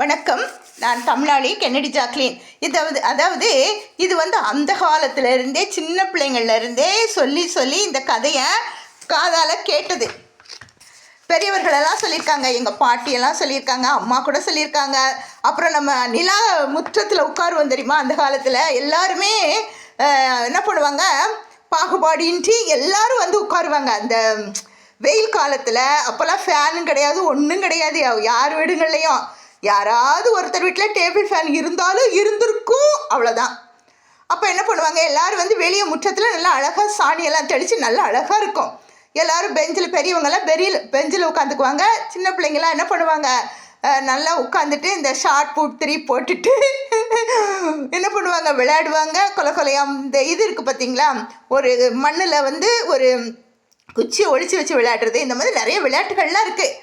வணக்கம். நான் தமிழாளி Kennedy Jacqueline. இதாவது அதாவது இது வந்து அந்த காலத்திலேருந்தே சின்ன பிள்ளைங்கள்லேருந்தே சொல்லி சொல்லி இந்த கதையை காதால் கேட்டது. பெரியவர்களெல்லாம் சொல்லியிருக்காங்க எங்கள் பாட்டியெல்லாம் சொல்லியிருக்காங்க அம்மா கூட சொல்லியிருக்காங்க. அப்புறம் நம்ம நிலா முற்றத்தில் உட்காருவோம் தெரியுமா? அந்த காலத்தில் எல்லாருமே என்ன பண்ணுவாங்க? பாகுபாடின்றி எல்லாரும் வந்து உட்காருவாங்க. அந்த வெயில் காலத்தில் அப்போல்லாம் ஃபேனும் கிடையாது ஒன்றும் கிடையாது. யார் வீடுங்கள்லையும். யாராவது ஒருத்தர் வீட்டில் டேபிள் ஃபேன் இருந்தாலும் இருந்திருக்கும் அவ்வளோதான் அப்போ என்ன பண்ணுவாங்க? எல்லோரும் வந்து வெளியே முற்றத்தில் நல்லா அழகாக சாணியெல்லாம் தெளித்து நல்லா அழகாக இருக்கும். எல்லாரும் பெஞ்சில் பெரியவங்கெல்லாம் பெரிய பெஞ்சில் உட்காந்துக்குவாங்க. சின்ன பிள்ளைங்களாம் என்ன பண்ணுவாங்க? நல்லா உட்காந்துட்டு இந்த ஷார்ட் புட் த்ரீ போட்டுட்டு என்ன பண்ணுவாங்க? விளையாடுவாங்க. கொலை கொலையாக இந்த இது இருக்குது பார்த்தீங்களா ஒரு மண்ணில் வந்து ஒரு குச்சியை ஒழிச்சு வச்சு விளையாடுறது. இந்த மாதிரி நிறைய விளையாட்டுகள்லாம் இருக்குது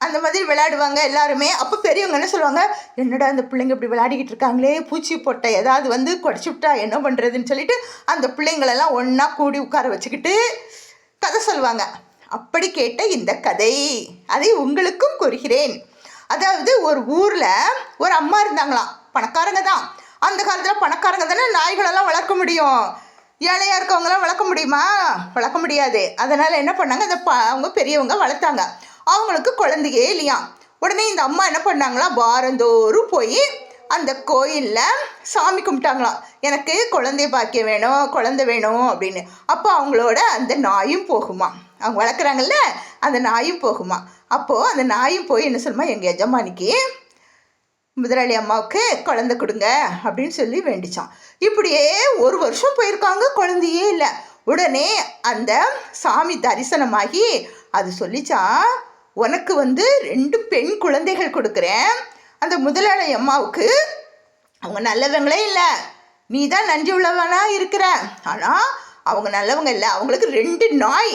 அந்த மாதிரி விளையாடுவாங்க எல்லாருமே. அப்போ பெரியவங்க என்ன சொல்லுவாங்க? என்னடா அந்த பிள்ளைங்க இப்படி விளையாடிக்கிட்டு இருக்காங்களே? பூச்சி பொட்டை ஏதாவது வந்து குடச்சி விட்டா என்ன பண்ணுறதுன்னு சொல்லிட்டு அந்த பிள்ளைங்களெல்லாம் ஒன்றா கூடி உட்கார வச்சுக்கிட்டு கதை சொல்லுவாங்க. அப்படி கேட்ட இந்த கதை. அதை உங்களுக்கும் கூறுகிறேன். அதாவது ஒரு ஊரில் ஒரு அம்மா இருந்தாங்களாம். பணக்காரங்க தான். அந்த காலத்தில் பணக்காரங்க தானே நாய்களெல்லாம் வளர்க்க முடியும். ஏழையாக இருக்கவங்களாம் வளர்க்க முடியுமா? வளர்க்க முடியாது. அதனால் என்ன பண்ணாங்க? அந்த ப அவங்க பெரியவங்க வளர்த்தாங்க. அவங்களுக்கு குழந்தையே இல்லையாம் உடனே இந்த அம்மா என்ன பண்ணாங்களா? வாரந்தோறும் போய் அந்த கோயிலில் சாமி கும்பிட்டாங்களாம் எனக்கு குழந்தை பாக்கியம் வேணும் குழந்தை வேணும் அப்படின்னு. அப்போ அவங்களோட அந்த நாயும் போகுமா? அவங்க வளர்க்குறாங்கல்ல அந்த நாயும் போகுமா? அப்போது அந்த நாயும் போய் என்ன சொல்லுமா? எங்கள் எஜமானிக்கு முதலாளி அம்மாவுக்கு குழந்தை கொடுங்க அப்படின்னு சொல்லி வேண்டிச்சான். இப்படியே ஒரு வருஷம் போயிருக்காங்க குழந்தையே இல்லை. உடனே அந்த சாமி தரிசனமாகி அது சொல்லிச்சான் உனக்கு வந்து ரெண்டு பெண் குழந்தைகள் கொடுக்குறேன். அந்த முதலாளி அம்மாவுக்கு அவங்க நல்லவங்களே இல்லை. நீ தான் நன்றி உள்ளவனா இருக்கிற. ஆனால் அவங்க நல்லவங்க இல்லை. அவங்களுக்கு ரெண்டு நாய்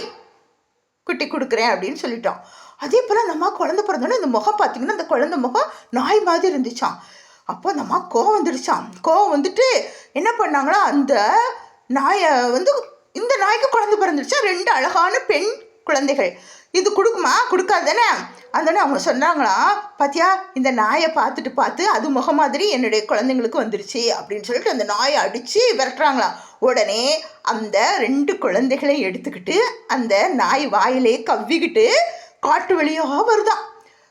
குட்டி கொடுக்குறேன் அப்படின்னு சொல்லிட்டோம் அதே போல் அந்த அம்மா குழந்த பிறந்தோடனே இந்த முகம் பார்த்தீங்கன்னா அந்த குழந்தை முகம் நாய் மாதிரி இருந்துச்சான் அப்போ அந்த அம்மா கோவம் வந்துடுச்சாம் கோவம் வந்துட்டு என்ன பண்ணாங்களோ அந்த நாயை வந்து இந்த நாய்க்கு குழந்தை பிறந்துடுச்சா ரெண்டு அழகான பெண் குழந்தைகள். இது கொடுக்குமா? கொடுக்காது தானே அவங்க சொன்னாங்களா? பாத்தியா இந்த நாயை பார்த்துட்டு பார்த்து அது முகம் மாதிரி என்னுடைய குழந்தைங்களுக்கு வந்துருச்சு அப்படின்னு சொல்லிட்டு அந்த நாயை அடித்து விரட்டுறாங்களாம். உடனே அந்த ரெண்டு குழந்தைகளை எடுத்துக்கிட்டு அந்த நாய் வாயிலே கவ்விக்கிட்டு காட்டு வழியாக வருதான்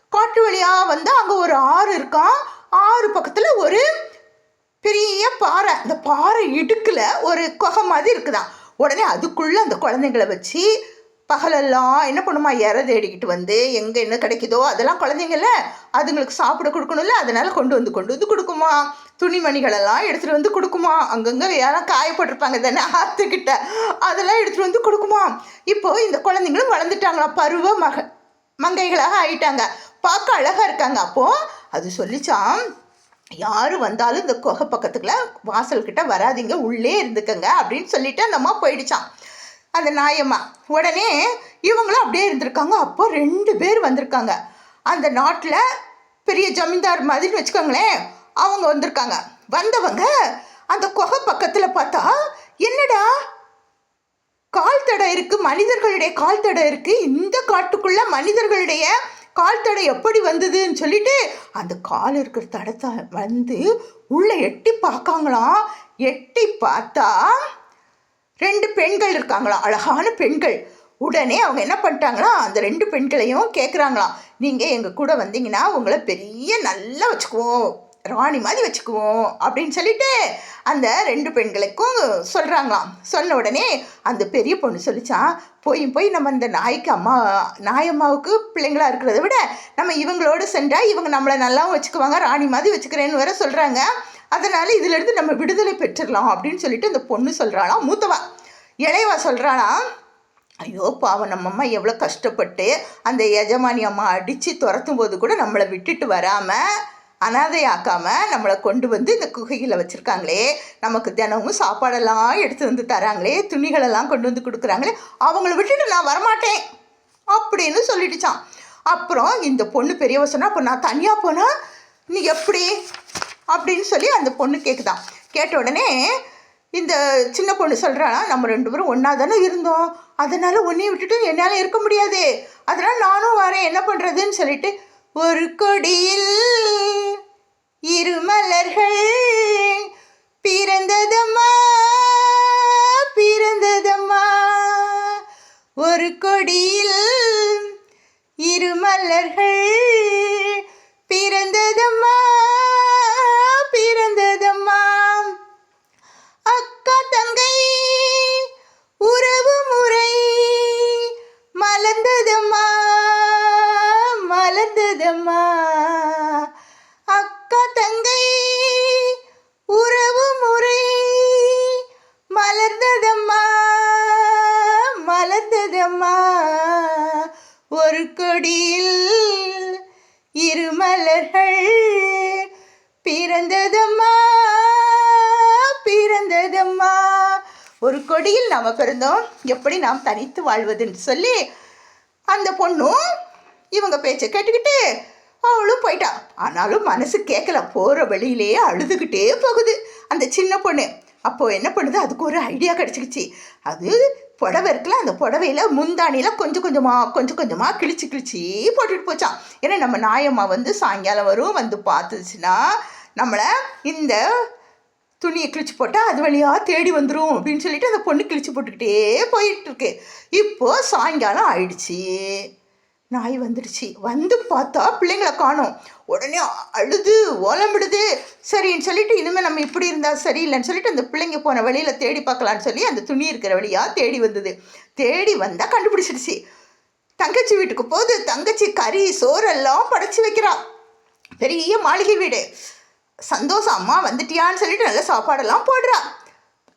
காட்டு வழியாக வந்து அங்கே ஒரு ஆறு இருக்கான் ஆறு பக்கத்தில் ஒரு பெரிய பாறை. அந்த பாறை இடுக்கில் ஒரு குகை மாதிரி இருக்குதான் உடனே அதுக்குள்ளே அந்த குழந்தைங்கள வச்சு பகலெல்லாம் என்ன பண்ணுமா இற தேடிக்கிட்டு வந்து எங்கே என்ன கிடைக்குதோ அதெல்லாம் குழந்தைங்கள அதுங்களுக்கு சாப்பிட கொடுக்கணும்ல அதனால கொண்டு வந்து கொண்டு வந்து கொடுக்குமா? துணிமணிகளெல்லாம் எடுத்துகிட்டு வந்து கொடுக்குமா? அங்கங்கே யாரும் காயப்பட்டிருப்பாங்க தானே ஆற்றுக்கிட்ட அதெல்லாம் எடுத்துகிட்டு வந்து கொடுக்குமா? இப்போ இந்த குழந்தைங்களும் வளர்ந்துட்டாங்களா பருவ மக மங்கைகளாக ஆயிட்டாங்க. பார்க்க அழகாக இருக்காங்க. அப்போது அது சொல்லிச்சாம் யார் வந்தாலும் இந்த குகை பக்கத்துக்குள்ள வாசல்கிட்ட வராதீங்க உள்ளே இருந்துக்கங்க அப்படின்னு சொல்லிட்டு அந்த அம்மா போயிடுச்சான் அந்த நாயம்மா. உடனே இவங்களும் அப்படியே இருந்திருக்காங்க. அப்போ ரெண்டு பேர் வந்திருக்காங்க. அந்த நாட்டில் பெரிய ஜமீன்தார் மாதிரின்னு வச்சுக்கோங்களேன் அவங்க வந்திருக்காங்க. வந்தவங்க அந்த குகை பக்கத்தில் பார்த்தா என்னடா? கால் தடை இருக்கு மனிதர்களுடைய கால் தடை இருக்கு. இந்த காட்டுக்குள்ள மனிதர்களுடைய கால் தடை எப்படி வந்ததுன்னு சொல்லிட்டு அந்த கால் இருக்கிற தடத்தை வந்து உள்ள எட்டி பார்க்காங்களாம். எட்டி பார்த்தா ரெண்டு பெண்கள் இருக்காங்களாம் அழகான பெண்கள். உடனே அவங்க என்ன பண்ணிட்டாங்களா அந்த ரெண்டு பெண்களையும் கேட்குறாங்களாம் நீங்கள் எங்கள் கூட வந்தீங்கன்னா உங்களை பெரிய நல்லா வச்சுக்குவோம் ராணி மாதிரி வச்சுக்குவோம் அப்படின்னு சொல்லிட்டு அந்த ரெண்டு பெண்களுக்கும் சொல்கிறாங்களாம் சொன்ன உடனே அந்த பெரிய பொண்ணு சொல்லிச்சான் போய் போய் நம்ம இந்த நாய்க்கு அம்மா நாயம்மாவுக்கு பிள்ளைங்களா இருக்கிறத விட நம்ம இவங்களோட சென்றால் இவங்க நம்மளை நல்லாவும் வச்சுக்குவாங்க. ராணி மாதிரி வச்சுக்கிறேன்னு வேற சொல்கிறாங்க அதனால் இதிலிருந்து நம்ம விடுதலை பெற்றுடலாம் அப்படின்னு சொல்லிட்டு அந்த பொண்ணு சொல்கிறாளாம் மூத்தவா. இளையவா சொல்கிறாளாம் ஐயோ பாவம் நம்ம அம்மா எவ்வளோ கஷ்டப்பட்டு அந்த எஜமானி அம்மா அடித்து துரத்தும் போது கூட நம்மளை விட்டுட்டு வராமல் அனாதையாக்காமல் நம்மளை கொண்டு வந்து இந்த குகையில் வச்சுருக்காங்களே. நமக்கு தினமும் சாப்பாடெல்லாம் எடுத்து வந்து தராங்களே துணிகளெல்லாம் கொண்டு வந்து கொடுக்குறாங்களே. அவங்கள விட்டுட்டு நான் வரமாட்டேன் அப்படின்னு சொல்லிடுச்சான் அப்புறம் இந்த பொண்ணு பெரியவ சொன்னால் அப்போ நான் தனியாக போனால் நீ எப்படி அப்படின்னு சொல்லி அந்த பொண்ணு கேட்குதான் கேட்ட உடனே இந்த சின்ன பொண்ணு சொல்கிறானா நம்ம ரெண்டு பேரும் ஒன்றா தானே இருந்தோம். அதனால் ஒன்றையும் விட்டுட்டு என்னால் இருக்க முடியாது. அதனால் நானும் வரேன். என்ன பண்ணுறதுன்னு சொல்லிட்டு ஒரு கொடியில் இரு மலர்கள் பிறந்ததம்மா பிறந்ததம்மா. ஒரு கொடியில் ஒரு கொடியில் நாம் பிறந்தோம். எப்படி நாம் தனித்து வாழ்வதுன்னு சொல்லி அந்த பொண்ணும் இவங்க பேச்சை கேட்டுக்கிட்டு அவளும் போயிட்டா. ஆனாலும் மனசு கேட்கல. போகிற வழியிலேயே அழுதுகிட்டே போகுது அந்த சின்ன பொண்ணு. அப்போது என்ன பண்ணுது? அதுக்கு ஒரு ஐடியா கிடச்சிக்கிச்சு. அது புடவை இருக்குல்ல அந்த புடவையில் முந்தானியில் கொஞ்சம் கொஞ்சமாக கொஞ்சம் கொஞ்சமாக கிழிச்சு கிழிச்சு போட்டுட்டு போச்சான் ஏன்னா நம்ம நாயம்மா வந்து சாயங்காலம் வரும் வந்து பார்த்துச்சுன்னா நம்மளை இந்த துணியை கிழிச்சு போட்டால் அது வழியாக தேடி வந்துடும் அப்படின்னு சொல்லிட்டு அந்த பொண்ணு கிழிச்சு போட்டுக்கிட்டே போயிட்டுருக்கு. இப்போது இப்போ சாயங்காலம் ஆயிடுச்சு. நாய் வந்துடுச்சு. வந்து பார்த்தா பிள்ளைங்களை காணும். உடனே அழுது ஓலமிடுது. சரின்னு சொல்லிட்டு இனிமேல் நம்ம இப்படி இருந்தால் சரியில்லைன்னு சொல்லிட்டு அந்த பிள்ளைங்க போன வழியில் தேடி பார்க்கலான்னு சொல்லி அந்த துணி இருக்கிற வழியாக தேடி வந்தது. தேடி வந்தால் கண்டுபிடிச்சிடுச்சு. தங்கச்சி வீட்டுக்கு போகுது. தங்கச்சி கறி சோறெல்லாம் படைச்சி வைக்கிறா. பெரிய மாளிகை வீடு. சந்தோஷம் அம்மா வந்துட்டியான்னு சொல்லிட்டு நல்ல சாப்பாடெல்லாம் போடுறா.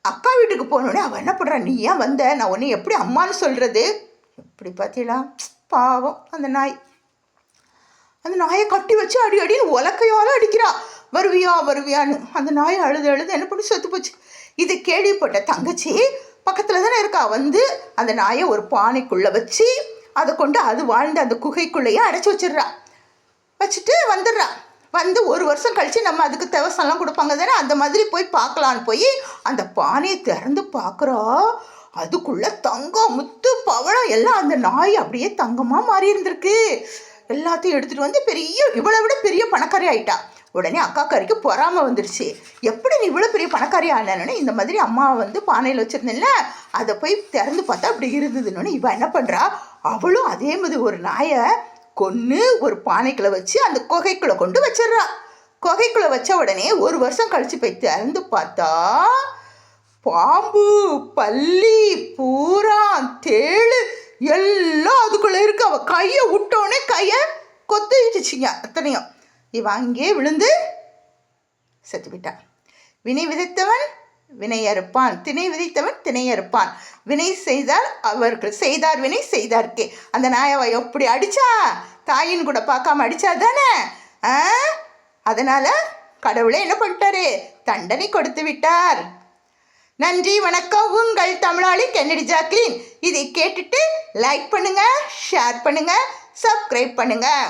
அக்கா வீட்டுக்கு போனோடனே அவள் என்ன பண்ணுறா நீ ஏன் வந்த? நான் உன்னை எப்படி அம்மான்னு சொல்கிறது எப்படி பார்த்தீங்களா பாவம் அந்த நாய். அந்த நாயை கட்டி வச்சு அடி அடின்னு உலக்கையால் அடிக்கிறா. வருவியா வருவியான்னு. அந்த நாயை அழுது அழுது என்ன பண்ணி செத்து போச்சு. இது கேள்விப்பட்ட தங்கச்சி பக்கத்தில் தானே இருக்கா. வந்து அந்த நாயை ஒரு பானைக்குள்ளே வச்சு அதை கொண்டு அது வாழ்ந்த அந்த குகைக்குள்ளேயே அடைச்சி வச்சிடுறா. வச்சுட்டு வந்துடுறா. வந்து ஒரு வருஷம் கழித்து நம்ம அதுக்கு தவசம்லாம் கொடுப்பாங்க தானே? அந்த மாதிரி போய் பார்க்கலான்னு போய் அந்த பானையை திறந்து பார்க்குறா. அதுக்குள்ளே தங்கம் முத்து பவளம் எல்லாம் அந்த நாய் அப்படியே தங்கமாக மாறி இருந்திருக்கு. எல்லாத்தையும் எடுத்துகிட்டு வந்து பெரிய இவ்வளோ விட பெரிய பணக்காரி ஆயிட்டா. உடனே அக்கா கறிக்கு பொறாம வந்துடுச்சு எப்படி நீ இவ்வளோ பெரிய பணக்காரி ஆனோடனே இந்த மாதிரி அம்மா வந்து பானையில் வச்சுருந்தேன்ல அதை போய் திறந்து பார்த்தா அப்படி இருந்ததுன்னு இவன் என்ன பண்ணுறா அவளும் அதே மாதிரி ஒரு நாயை கொன்று ஒரு பானைக்குள்ளே வச்சு அந்த குகைக்குள்ளே கொண்டு வச்சிடுறா. குகைக்குள்ளே வச்ச உடனே ஒரு வருஷம் கழிச்சு போய் திறந்து பார்த்தா பாம்பு பல்லி பூரா தேழு எல்லாம் அதுக்குள்ளே இருக்கு. அவ கையை விட்டோடனே கையை கொத்திடுச்சுங்க அத்தனையும். இவன் அங்கேயே விழுந்து செத்து விட்டான் வினை விதைத்தவன் வினை அறுப்பான். திணை விதைத்தவன் திணை அறுப்பான். வினை செய்தால் அவர்கள் செய்தார் வினை செய்தார்க்கே. அந்த நாயாவை எப்படி அடிச்சா? தாயின் கூட பார்க்காம அடிச்சா தானே ஆ? அதனால கடவுளே என்ன பண்ணிட்டாரு? தண்டனை கொடுத்து விட்டார். நன்றி வணக்கம். உங்கள் தமிழாளி கென்னடி ஜாக்லின். இதை கேட்டுட்டு லைக் பண்ணுங்க ஷேர் பண்ணுங்க சப்ஸ்கிரைப் பண்ணுங்க.